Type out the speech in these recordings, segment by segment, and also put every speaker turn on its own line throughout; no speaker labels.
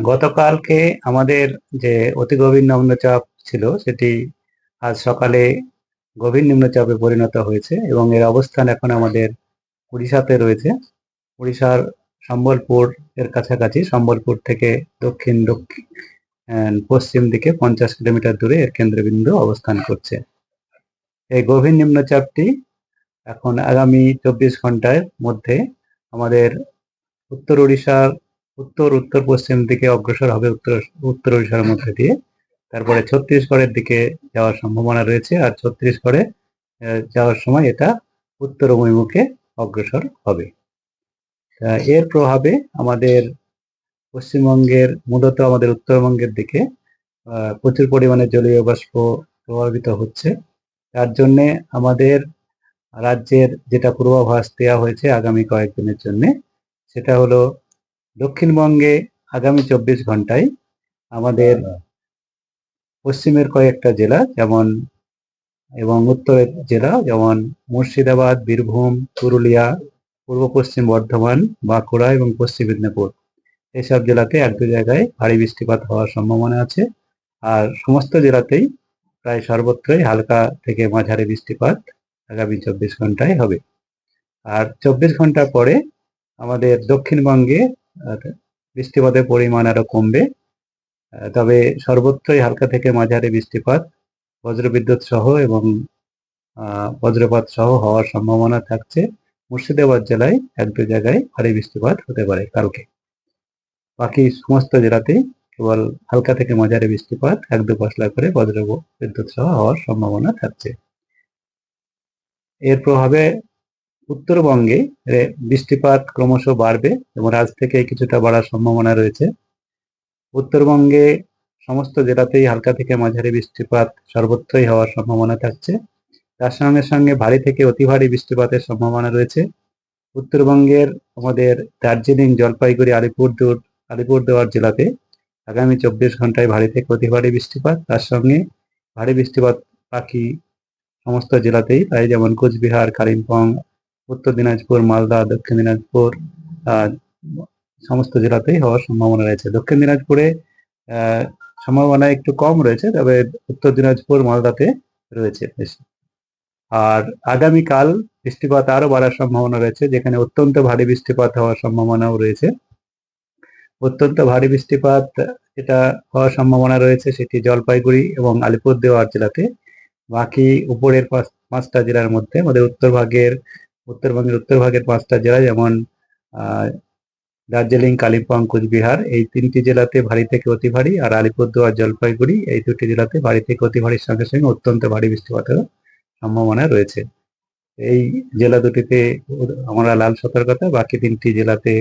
গতকালকে আমাদের যে অতি গভীর নিম্নচাপ ছিল, সেটি আজ সকালে গভীর নিম্নচাপে পরিণত হয়েছে এবং এর অবস্থান এখন আমাদের উড়িষ্যাতে রয়েছে। উড়িষ্যার সম্বলপুর এর কাছাকাছি, সম্বলপুর থেকে দক্ষিণ দক্ষিণ পশ্চিম দিকে পঞ্চাশ কিলোমিটার দূরে এর কেন্দ্রবিন্দু অবস্থান করছে। এই গভীর নিম্নচাপটি এখন আগামী চব্বিশ ঘণ্টার মধ্যে আমাদের উত্তর উড়িষ্যার উত্তর উত্তর পশ্চিম দিকে অগ্রসর হবে উত্তর উত্তর উড়িষ্যার মধ্যে দিয়ে। তারপরে ছত্তিশগড়ের দিকে যাওয়ার সম্ভাবনা রয়েছে আর ছত্তিশগড়ে যাওয়ার সময় এটা উত্তর অভিমুখে অগ্রসর হবে। এর প্রভাবে আমাদের পশ্চিমবঙ্গের, মূলত আমাদের উত্তরবঙ্গের দিকে প্রচুর পরিমাণে জলীয় বাষ্প প্রভাবিত হচ্ছে। তার জন্যে আমাদের রাজ্যের যেটা পূর্বাভাস দেওয়া হয়েছে আগামী কয়েকদিনের জন্য, সেটা হলো দক্ষিণবঙ্গে আগামী চব্বিশ ঘন্টায় আমাদের পশ্চিমের কয়েকটা জেলা যেমন এবং উত্তরের জেলা যেমন মুর্শিদাবাদ, বীরভূম, পুরুলিয়া, পূর্ব পশ্চিম বর্ধমান, বাঁকুড়া এবং পশ্চিম মেদিনীপুর। এসব জেলাতে এক দু জায়গায় ভারী বৃষ্টিপাত হওয়ার সম্ভাবনা আছে আর সমস্ত জেলাতেই প্রায় সর্বত্রই হালকা থেকে মাঝারি বৃষ্টিপাত আগামী চব্বিশ ঘন্টায় হবে। আর চব্বিশ ঘণ্টা পরে আমাদের দক্ষিণবঙ্গে বৃষ্টিপাতের পরিমাণ আরও কমবে। তবে সর্বত্রই হালকা থেকে মাঝারি বৃষ্টিপাত, বজ্রবিদ্যুৎ সহ এবং বজ্রপাত সহ হওয়ার সম্ভাবনা থাকছে। মুর্শিদাবাদ জেলায় এক দু জায়গায় ভারী বৃষ্টিপাত হতে পারে কালকে। বাকি সমস্ত জেলাতে কেবল হালকা থেকে মাঝারি বৃষ্টিপাত, এক দু পশলা করে বজ্র বিদ্যুৎ সহ হওয়ার সম্ভাবনা থাকছে। এর প্রভাবে উত্তরবঙ্গে বৃষ্টিপাত ক্রমশ বাড়বে এবং আজ থেকে কিছুটা বাড়ার সম্ভাবনা রয়েছে। উত্তরবঙ্গে সমস্ত জেলাতেই হালকা থেকে মাঝারি বৃষ্টিপাত সর্বত্রই হওয়ার সম্ভাবনা থাকছে। তার সঙ্গে সঙ্গে ভারী থেকে অতি ভারী বৃষ্টিপাতের সম্ভাবনা রয়েছে। উত্তরবঙ্গের আমাদের দার্জিলিং, জলপাইগুড়ি, আলিপুরদুয়ার আলিপুরদুয়ার জেলাতে আগামী চব্বিশ ঘন্টায় ভারী থেকে অতি ভারী বৃষ্টিপাত। তার সঙ্গে ভারী বৃষ্টিপাত বাকি সমস্ত জেলাতেই, তাই যেমন কোচবিহার, কালিম্পং উত্তর দিনাজপুর, মালদা, দক্ষিণ দিনাজপুর সমস্ত জেলাতেই হওয়ার সম্ভাবনা রয়েছে। দক্ষিণ দিনাজপুরে সম্ভাবনা একটু কম রয়েছে, তবে উত্তর দিনাজপুর, মালদাতে রয়েছে বেশি। আর আগামীকাল বৃষ্টিপাত আরও বাড়ার সম্ভাবনা রয়েছে, যেখানে অত্যন্ত ভারী বৃষ্টিপাত হওয়ার সম্ভাবনাও রয়েছে। অত্যন্ত ভারী বৃষ্টিপাত যেটা হওয়ার সম্ভাবনা রয়েছে সেটি জলপাইগুড়ি এবং আলিপুরদুয়ার জেলাতে। বাকি উপরের পাঁচটা জেলার মধ্যে, আমাদের উত্তর ভাগের উত্তরবঙ্গের উত্তর ভাগের পাঁচটা জেলা যেমন দার্জিলিং, কালিম্পং, কোচবিহার, এই তিনটি জেলাতে ভারী থেকে অতি ভারী আর আলিপুরদুয়ার, জলপাইগুড়ি এই দুটি জেলাতে ভারী থেকে অতি ভারীর সঙ্গে সঙ্গে অত্যন্ত ভারী বৃষ্টিপাতের সম্ভাবনা রয়েছে। এই জেলা দুটিতে আমরা লাল সতর্কতা, বাকি তিনটি জেলাতে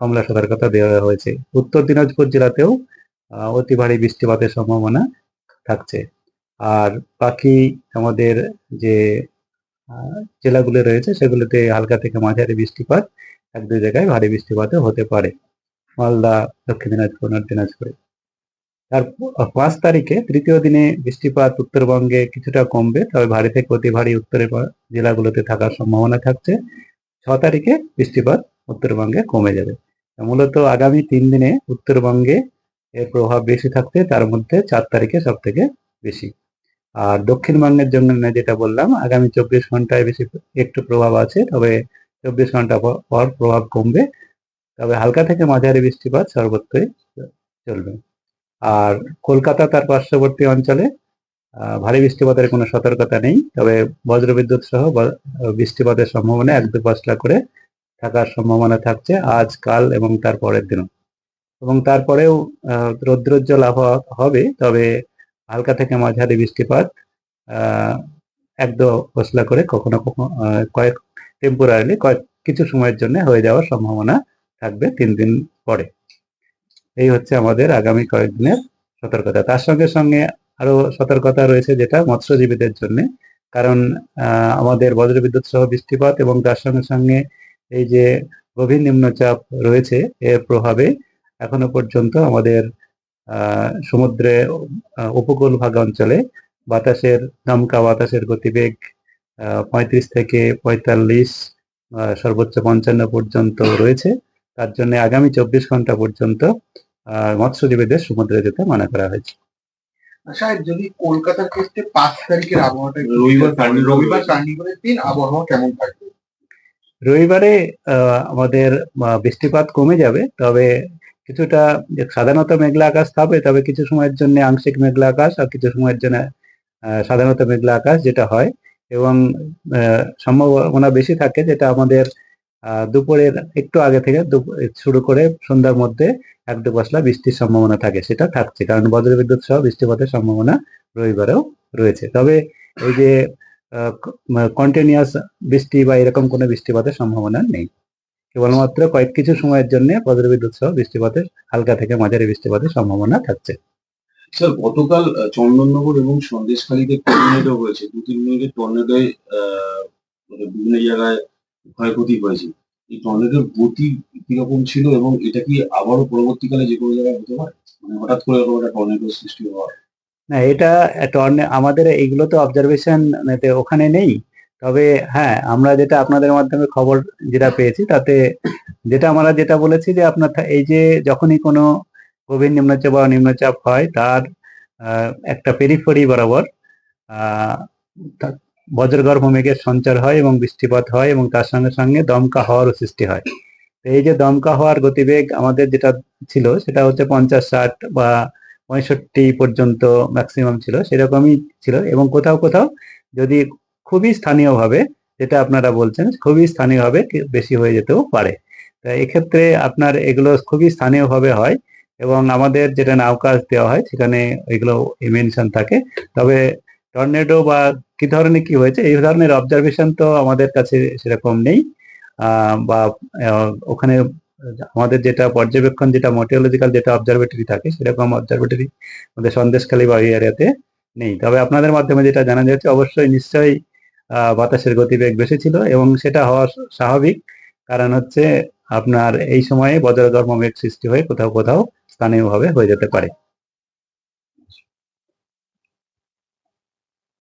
কমলা সতর্কতা দেওয়া হয়েছে। উত্তর দিনাজপুর জেলাতেও অতি ভারী বৃষ্টিপাতের সম্ভাবনা থাকছে। আর বাকি আমাদের যে জেলাগুলো রয়েছে সেগুলোতে হালকা থেকে মাঝারি বৃষ্টিপাত, এক দুই জায়গায় ভারী বৃষ্টিপাতও হতে পারে। মালদা, দক্ষিণ দিনাজপুর, নর্থ দিনাজপুরে। তার পাঁচ তারিখে তৃতীয় দিনে বৃষ্টিপাত উত্তরবঙ্গে কিছুটা কমবে, তবে ভারী থেকে অতি ভারী উত্তরের জেলাগুলোতে থাকার সম্ভাবনা থাকছে। ছ তারিখে বৃষ্টিপাত উত্তরবঙ্গে কমে যাবে। মূলত আগামী তিন দিনে উত্তরবঙ্গে এর প্রভাব বেশি থাকছে তার মধ্যে চার তারিখে সব থেকে বেশি। আর দক্ষিণবঙ্গের জন্য যেটা বললাম, আগামী চব্বিশ ঘন্টায় বেশি একটু প্রভাব আছে, তবে চব্বিশ ঘণ্টা পর পর প্রভাব কমবে। তবে হালকা থেকে মাঝারি বৃষ্টিপাত সর্বত্রই চলবে। আর কলকাতা তার পার্শ্ববর্তী অঞ্চলে ভারী বৃষ্টিপাতের কোনো সতর্কতা নেই, তবে বজ্রবিদ্যুৎ সহ বৃষ্টিপাতের সম্ভাবনা এক দু পাঁচলা করে থাকার সম্ভাবনা থাকছে আজ, কাল এবং তার পরের দিনও। এবং তারপরেও রৌদ্রোজ্জ্বল আবহাওয়া হবে, তবে হালকা থেকে মাঝারি বৃষ্টিপাত আহ, এক দু পশলা করে কখনো কখনো কয়েক টেম্পোরারিলি কয়েক কিছু সময়ের জন্য হয়ে যাওয়ার সম্ভাবনা থাকবে তিন দিন পরে। এই হচ্ছে আমাদের আগামী কয়েকদিনের সতর্কতা। তার সঙ্গে সঙ্গে আরও সতর্কতা রয়েছে যেটা মৎস্যজীবীদের জন্য। কারণ আমাদের বজ্রবিদ্যুৎ সহ বৃষ্টিপাত এবং তার সঙ্গে সঙ্গে এই যে গভীর নিম্নচাপ রয়েছে এর প্রভাবে এখনও পর্যন্ত আমাদের সমুদ্রে আহ, উপকূল ভাগ অঞ্চলে বাতাসের দমকা বাতাসের গতিবেগ পঁয়ত্রিশ থেকে পঁয়তাল্লিশ সর্বোচ্চ পঞ্চান্ন পর্যন্ত রয়েছে। তার জন্য আগামী চব্বিশ ঘণ্টা পর্যন্ত আহ, মৎস্যজীবীদের সমুদ্রে যেতে মানা করা হয়েছে।
সাহেব যদি কলকাতার ক্ষেত্রে পাঁচ তারিখের আবহাওয়াটা
রবিবার
রবিবার। কার্নিভালের দিন আবহাওয়া কেমন থাকবে?
রবিবারে আহ, আমাদের বৃষ্টিপাত কমে যাবে তবে কিছুটা সাধারণত মেঘলা আকাশ থাকবে তবে কিছু সময়ের জন্য আংশিক মেঘলা আকাশ আর কিছু সময়ের জন্য সাধারণত মেঘলা আকাশ যেটা হয়। এবং সম্ভাবনা বেশি থাকে যেটা আমাদের দুপুরের একটু আগে থেকে শুরু করে সন্ধ্যার মধ্যে এক দু পশলা বৃষ্টির সম্ভাবনা থাকে, সেটা থাকছে। কারণ বজ্রবিদ্যুৎ সহ বৃষ্টিপাতের সম্ভাবনা রবিবারেও রয়েছে। তবে এই যে কন্টিনিউয়াস বৃষ্টি বা এরকম কোনো বৃষ্টিপাতের সম্ভাবনা নেই। কেবলমাত্র কয়েক কিছু সময়ের জন্য বজ্রবিদ্যুৎ সহ বৃষ্টিপাতের হালকা থেকে মাঝারি বৃষ্টিপাতের সম্ভাবনা থাকছে।
স্যার গতকাল চন্দননগর এবং সন্দেশখালীতে টর্নেডো হয়েছে। দু তিন মিনিটের টর্নেডোয় মানে বিভিন্ন জায়গায় ক্ষয়ক্ষতি হয়েছে। এই টর্নেডোর গতি কীরকম ছিল এবং এটা কি আবারও পরবর্তীকালে যে কোনো জায়গায় হতে পারে? মানে হঠাৎ করে এরকম একটা টর্নেডো সৃষ্টি হওয়া
না এটা টর্নে আমাদের এইগুলো তো অবজারভেশন ওখানে নেই। তবে হ্যাঁ আমরা যেটা আপনাদের মাধ্যমে খবর যেটা পেয়েছি, তাতে যেটা আমরা যেটা বলেছি যে আপনার এই যে যখনই কোনো গভীর নিম্নচাপ বা নিম্নচাপ হয়, তার একটা পেরিফেরি বরাবর বজ্রগর্ভ মেঘের সঞ্চার হয় এবং বৃষ্টিপাত হয় এবং তার সঙ্গে সঙ্গে দমকা হওয়ারও সৃষ্টি হয়। তো এই যে দমকা হওয়ার গতিবেগ আমাদের যেটা ছিল, সেটা হচ্ছে পঞ্চাশ, ষাট বা পঁয়ষট্টি পর্যন্ত ম্যাক্সিমাম ছিল, সেরকমই ছিল এবং কোথাও কোথাও যদি খুবই স্থানীয়ভাবে, যেটা আপনারা বলছেন, খুবই স্থানীয়ভাবে বেশি হয়ে যেতেও পারে। তা এক্ষেত্রে আপনার এগুলো খুবই স্থানীয়ভাবে হয় এবং আমাদের যেটা নাওকাজ দেওয়া হয়, সেখানে এগুলো মেনশন থাকে। তবে টর্নেডো বা কি ধরনের কি হয়েছে, এই ধরনের অবজারভেশন তো আমাদের কাছে সেরকম নেই। বা ওখানে আমাদের যেটা পর্যবেক্ষণ, যেটা মোটিওলজিক্যাল যেটা অবজারভেটরি থাকে, সেরকম অবজারভেটরি আমাদের সন্দেশখালী বা ওই এরিয়াতে নেই। তবে আপনাদের মাধ্যমে যেটা জানা যাচ্ছে, অবশ্যই নিশ্চয়ই বাতাসের গতিবেগ বেশি ছিল এবং সেটা হওয়া স্বাভাবিক। কারণ হচ্ছে আপনার এই সময়ে বজ্রগর্ভ মেঘ সৃষ্টি হয়ে কোথাও কোথাও স্থানীয়ভাবে হয়ে যেতে পারে।